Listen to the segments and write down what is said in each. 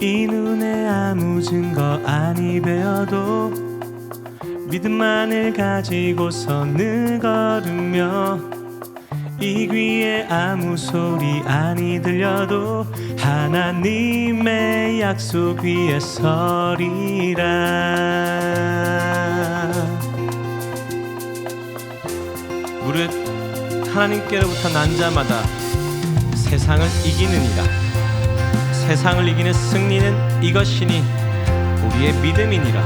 이 눈에 아무 증거 아니 배어도 믿음만을 가지고서 늘 걸으며 이 귀에 아무 소리 아니 들려도 하나님의 약속 위에 서리라. 무릇 하나님께로부터 난 자마다 세상을 이기느니라 세상을 이기는 승리는 이것이니 우리의 믿음이니라.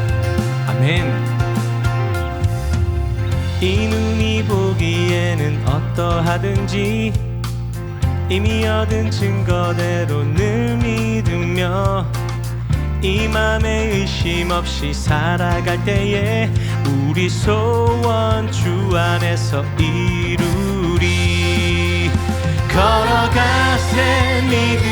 아멘. 이 눈이 보기에는 어떠하든지 이미 얻은 증거대로 늘 믿으며 이 맘에 의심 없이 살아갈 때에 우리 소원 주 안에서 이루리. 걸어가세 믿음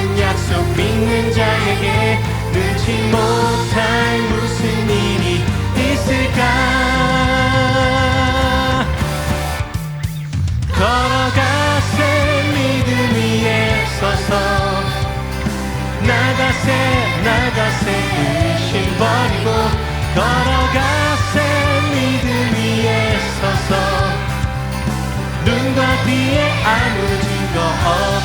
약속 믿는 자에게 능치 못할 무슨 일이 있을까? 걸어가세 믿음 위에 서서 나가세 나가세 의심 버리고 걸어가세 믿음 위에 서서 눈과 귀에 아무 증거 없